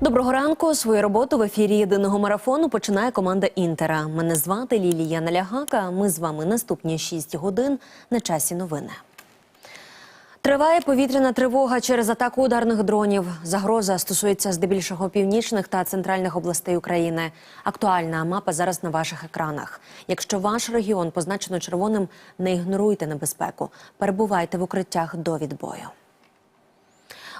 Доброго ранку. Свою роботу в ефірі єдиного марафону починає команда Інтера. Мене звати Лілія Налягака. Ми з вами наступні 6 годин на часі новини. Триває повітряна тривога через атаку ударних дронів. Загроза стосується здебільшого північних та центральних областей України. Актуальна мапа зараз на ваших екранах. Якщо ваш регіон позначено червоним, не ігноруйте небезпеку. Перебувайте в укриттях до відбою.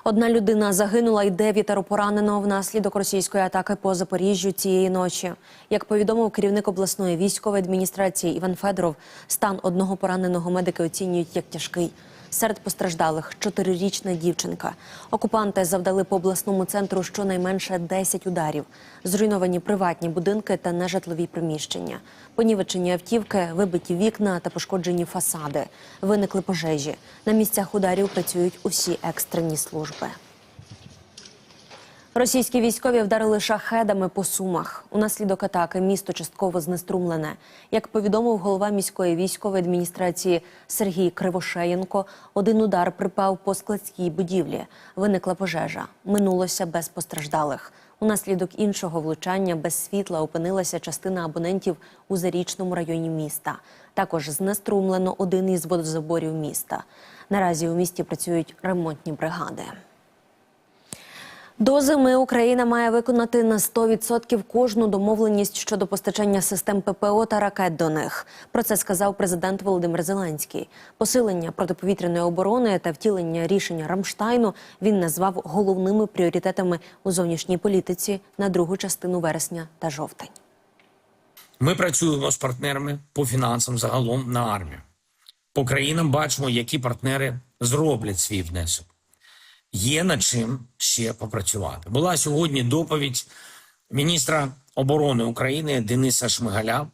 Одна людина загинула і дев'ятеро поранено внаслідок російської атаки по Запоріжжю цієї ночі. Як повідомив керівник обласної військової адміністрації Іван Федоров, стан одного пораненого медики оцінюють як тяжкий. Серед постраждалих чотирирічна дівчинка. Окупанти завдали по обласному центру щонайменше 10 ударів. Зруйновані приватні будинки та нежитлові приміщення. Понівечені автівки, вибиті вікна та пошкоджені фасади. Виникли пожежі. На місцях ударів працюють усі екстрені служби. Російські військові вдарили шахедами по сумах. Унаслідок атаки місто частково знеструмлене. Як повідомив голова міської військової адміністрації Сергій Кривошеєнко, один удар припав по складській будівлі. Виникла пожежа. Минулося без постраждалих. Унаслідок іншого влучання без світла опинилася частина абонентів у зарічному районі міста. Також знеструмлено один із водозаборів міста. Наразі у місті працюють ремонтні бригади. До зими Україна має виконати на 100% кожну домовленість щодо постачання систем ППО та ракет до них. Про це сказав президент Володимир Зеленський. Посилення протиповітряної оборони та втілення рішення Рамштайну він назвав головними пріоритетами у зовнішній політиці на другу частину вересня та жовтень. Ми працюємо з партнерами по фінансам загалом на армію. По країнам бачимо, які партнери зроблять свій внесок. Є над чим ще попрацювати. Була сьогодні доповідь міністра оборони України Дениса Шмигаля.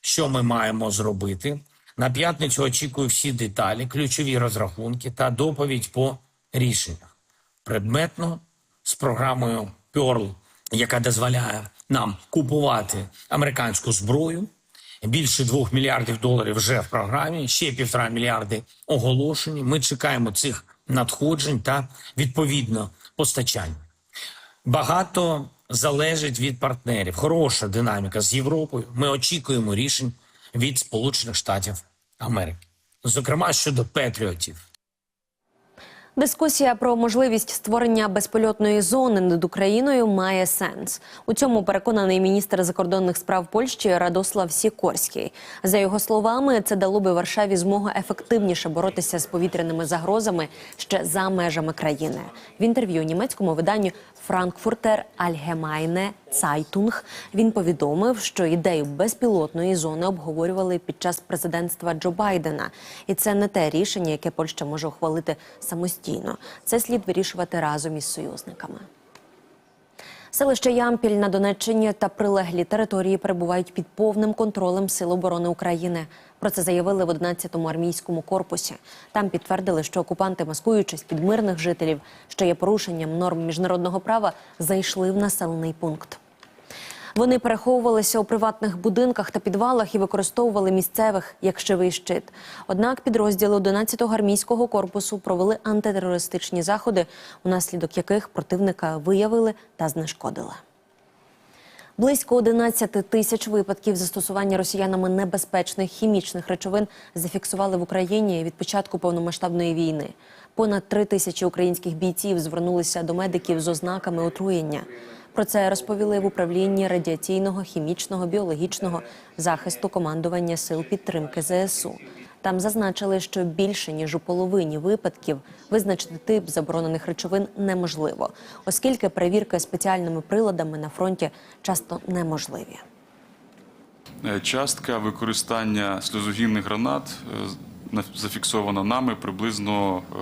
Що ми маємо зробити? На п'ятницю очікую всі деталі, ключові розрахунки та доповідь по рішеннях. Предметно з програмою Pearl, яка дозволяє нам купувати американську зброю. Більше двох мільярдів доларів вже в програмі, ще півтора мільярди оголошені. Ми чекаємо цих надходжень та відповідно постачання. Багато залежить від партнерів. Хороша динаміка з Європою. Ми очікуємо рішень від Сполучених Штатів Америки, зокрема щодо Петріотів. Дискусія про можливість створення безпольотної зони над Україною має сенс. У цьому переконаний міністр закордонних справ Польщі Радослав Сікорський. За його словами, це дало би Варшаві змогу ефективніше боротися з повітряними загрозами ще за межами країни. В інтерв'ю німецькому виданню Франкфуртер Альгемайне Цайтунг він повідомив, що ідею безпілотної зони обговорювали під час президентства Джо Байдена, і це не те рішення, яке Польща може ухвалити самостійно. Це слід вирішувати разом із союзниками. Селище Ямпіль на Донеччині та прилеглі території перебувають під повним контролем Сил оборони України. Про це заявили в 11-му армійському корпусі. Там підтвердили, що окупанти, маскуючись під мирних жителів, що є порушенням норм міжнародного права, зайшли в населений пункт. Вони переховувалися у приватних будинках та підвалах і використовували місцевих як щивий щит. Однак підрозділи 11-го армійського корпусу провели антитерористичні заходи, унаслідок яких противника виявили та знешкодили. Близько 11 тисяч випадків застосування росіянами небезпечних хімічних речовин зафіксували в Україні від початку повномасштабної війни. Понад три тисячі українських бійців звернулися до медиків з ознаками отруєння. Про це розповіли в управлінні радіаційного, хімічного, біологічного захисту командування сил підтримки ЗСУ. Там зазначили, що більше ніж у половині випадків визначити тип заборонених речовин неможливо, оскільки перевірки спеціальними приладами на фронті часто неможливі. Е, Частка використання сльозогінних гранат е, на- зафіксована нами приблизно е,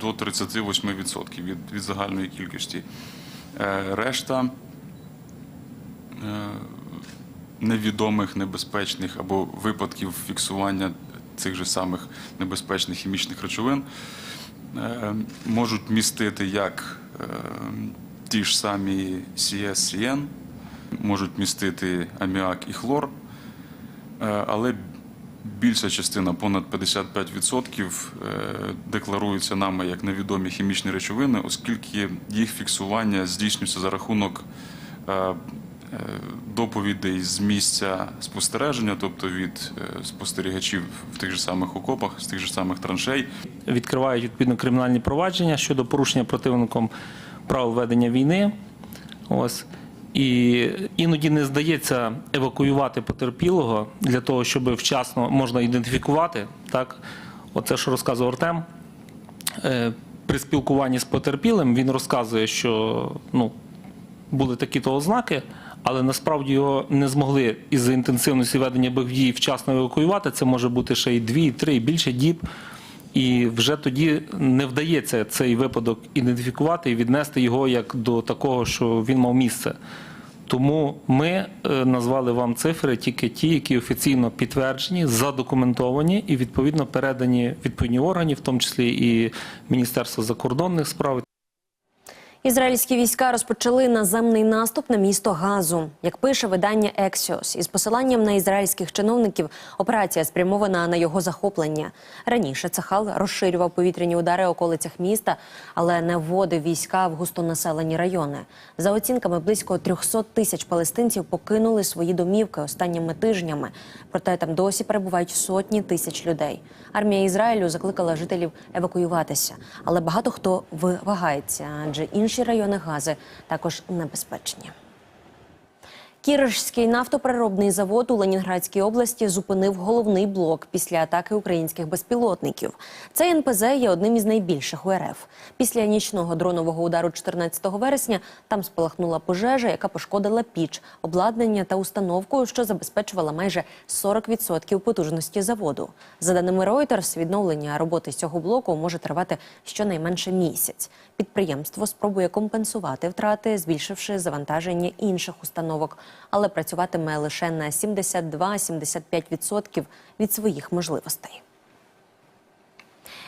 до 38% від, від загальної кількості. Е, Решта е, невідомих небезпечних або випадків фіксування цих же самих небезпечних хімічних речовин е, можуть містити як ті ж самі CSCN, можуть містити аміак і хлор, але більша частина, понад 55%, е, декларується нами як невідомі хімічні речовини, оскільки їх фіксування здійснюється за рахунок е, е, доповідей з місця спостереження, тобто від спостерігачів в тих же самих окопах, з тих же самих траншей. відкривають відповідно кримінальні провадження щодо порушення противником правил ведення війни. Ось. І іноді не здається евакуювати потерпілого для того, щоб вчасно можна ідентифікувати. Так? Оце, що розказував Артем. Е, При спілкуванні з потерпілим він розказує, що ну, були такі-то ознаки, але насправді його не змогли із-за інтенсивності ведення бойових дій вчасно евакуювати. Це може бути ще й дві, три, і більше діб. І вже тоді не вдається цей випадок ідентифікувати і віднести його як до такого, що він мав місце. Тому ми е, назвали вам цифри тільки ті, які офіційно підтверджені, задокументовані і відповідно передані відповідні органи, в тому числі і Міністерство закордонних справ. Ізраїльські війська розпочали наземний наступ на місто Газу. Як пише видання Ексіос, із посиланням на ізраїльських чиновників, операція спрямована на його захоплення. Раніше Цахал розширював повітряні удари околицях міста, але не вводив війська в густонаселені райони. За оцінками, близько 300 тисяч палестинців покинули свої домівки останніми тижнями. Проте там досі перебувають сотні тисяч людей. Армія Ізраїлю закликала жителів евакуюватися, але багато хто вагається, адже інші райони Гази також небезпечні. Кіришський нафтопереробний завод у Ленінградській області зупинив головний блок після атаки українських безпілотників. Цей НПЗ є одним із найбільших у РФ. Після нічного дронового удару 14 вересня там спалахнула пожежа, яка пошкодила піч, обладнання та установку, що забезпечувала майже 40% потужності заводу. За даними Reuters, відновлення роботи цього блоку може тривати щонайменше місяць. Підприємство спробує компенсувати втрати, збільшивши завантаження інших установок, але працюватиме лише на 72-75% від своїх можливостей.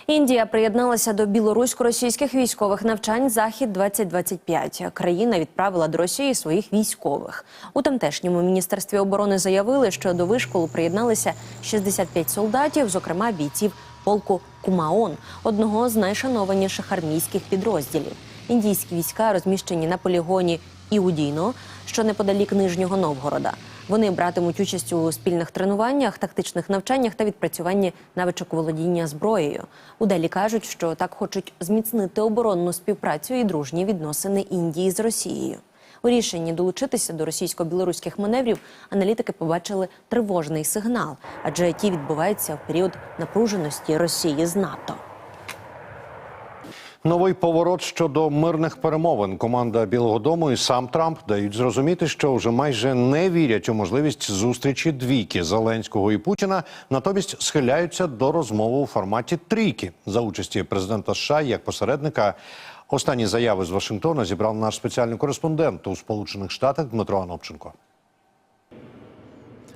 Індія приєдналася до білорусько-російських військових навчань Захід 2025 Країна відправила до Росії своїх військових. У тамтешньому міністерстві оборони заявили, що до вишколу приєдналися 65 солдатів, зокрема бійців полку Кумаон, одного з найшанованіших армійських підрозділів. Індійські війська розміщені на полігоні Іудіно, що неподалік Нижнього Новгорода. Вони братимуть участь у спільних тренуваннях, тактичних навчаннях та відпрацюванні навичок володіння зброєю. У Делі кажуть, що так хочуть зміцнити оборонну співпрацю і дружні відносини Індії з Росією. У рішенні долучитися до російсько-білоруських маневрів аналітики побачили тривожний сигнал, адже ті відбуваються в період напруженості Росії з НАТО. Новий поворот щодо мирних перемовин. Команда Білого Дому і сам Трамп дають зрозуміти, що вже майже не вірять у можливість зустрічі двійки Зеленського і Путіна. Натомість схиляються до розмови у форматі трійки за участі президента США як посередника. Останні заяви з Вашингтона зібрав наш спеціальний кореспондент у Сполучених Штатах Дмитро Анопченко.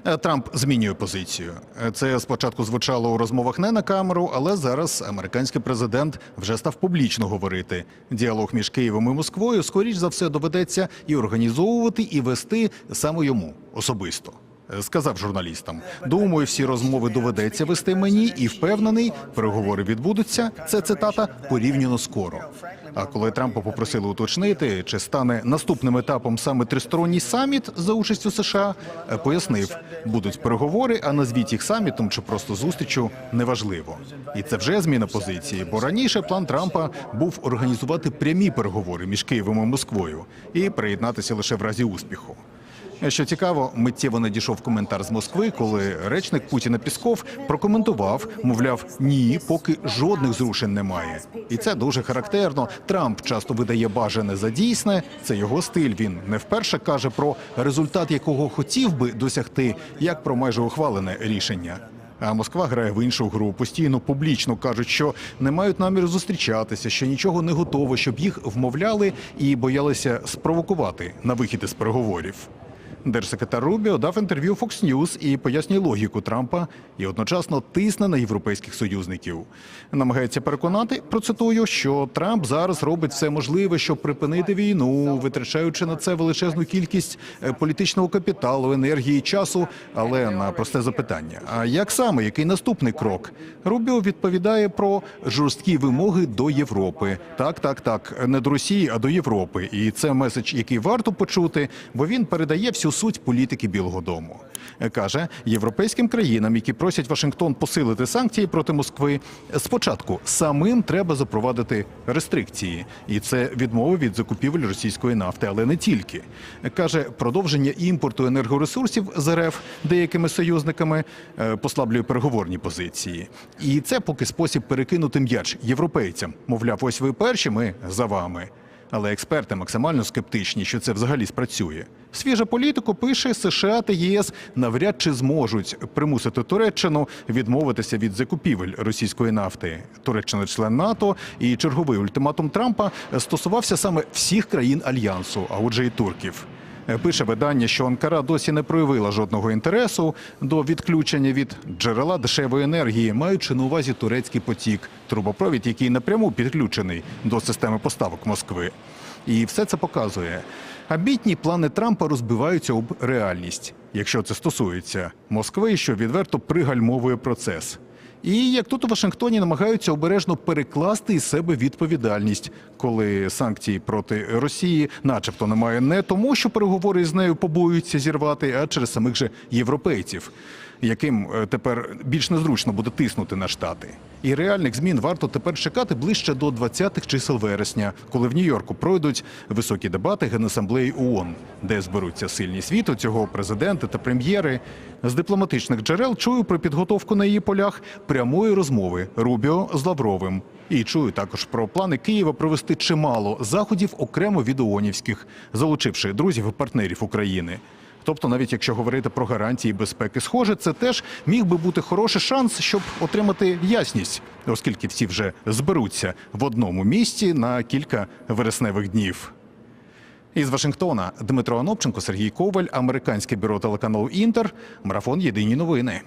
Е, Трамп змінює позицію. Е, Це спочатку звучало у розмовах не на камеру, але зараз американський президент вже став публічно говорити. Діалог між Києвом і Москвою скоріш за все доведеться і організовувати, і вести саме йому особисто. Е, Сказав журналістам: думаю, всі розмови доведеться вести мені, і впевнений, переговори відбудуться. Це цитата порівняно скоро. А коли Трампа попросили уточнити, чи стане наступним етапом саме тристоронній саміт за участю США, е, пояснив, будуть переговори, а назвіть їх самітом чи просто зустрічю неважливо. І це вже зміна позиції, бо раніше план Трампа був організувати прямі переговори між Києвом і Москвою і приєднатися лише в разі успіху. Що цікаво, миттєво надійшов коментар з Москви, коли речник Путіна Пісков прокоментував, мовляв, ні, поки жодних зрушень немає. І це дуже характерно. Трамп часто видає бажане за дійсне. Це його стиль. Він не вперше каже про результат, якого хотів би досягти, як про майже ухвалене рішення. А Москва грає в іншу гру. Постійно публічно кажуть, що не мають наміру зустрічатися, що нічого не готово, щоб їх вмовляли і боялися спровокувати на вихід із переговорів. Держсекретар Рубіо дав інтерв'ю Fox News і пояснює логіку Трампа і одночасно тисне на європейських союзників. Намагається переконати, процитую, що Трамп зараз робить все можливе, щоб припинити війну, витрачаючи на це величезну кількість е, політичного капіталу, енергії, часу. Але на просте запитання: а як саме який наступний крок? Рубіо відповідає про жорсткі вимоги до Європи. Так, так, так, не до Росії, а до Європи. І це меседж, який варто почути, бо він передає всю суть політики Білого Дому. Каже європейським країнам, які просять Вашингтон посилити санкції проти Москви. Спочатку самим треба запровадити рестрикції, і це відмова від закупівель російської нафти, але не тільки. Каже, продовження імпорту енергоресурсів з РФ деякими союзниками е, послаблює переговорні позиції. І це поки спосіб перекинути м'яч європейцям. Мовляв, ось ви перші, ми за вами. Але експерти максимально скептичні, що це взагалі спрацює. Свіжа політику пише США та ЄС навряд чи зможуть примусити Туреччину відмовитися від закупівель російської нафти. Туреччина член НАТО, і черговий ультиматум Трампа стосувався саме всіх країн альянсу, а отже, і турків. Пише видання, що Анкара досі не проявила жодного інтересу до відключення від джерела дешевої енергії, маючи на увазі турецький потік, трубопровід, який напряму підключений до системи поставок Москви. І все це показує. Амбітні плани Трампа розбиваються об реальність, якщо це стосується Москви, що відверто пригальмовує процес. І як тут у Вашингтоні намагаються обережно перекласти із себе відповідальність, коли санкції проти Росії, начебто, немає не тому, що переговори з нею побоюються зірвати, а через самих же європейців, яким е, тепер більш незручно буде тиснути на штати. І реальних змін варто тепер чекати ближче до 20-х чисел вересня, коли в Нью-Йорку пройдуть високі дебати Генасамблеї ООН, де зберуться сильні світу цього президенти та прем'єри. З дипломатичних джерел чую про підготовку на її полях прямої розмови Рубіо з Лавровим. І чую також про плани Києва провести чимало заходів окремо від ООНівських, залучивши друзів і партнерів України. Тобто, навіть якщо говорити про гарантії безпеки, схоже, це теж міг би бути хороший шанс, щоб отримати ясність, оскільки всі вже зберуться в одному місці на кілька вересневих днів. Із Вашингтона Дмитро Анопченко, Сергій Коваль, американське бюро телеканалу Інтер, марафон Єдині новини.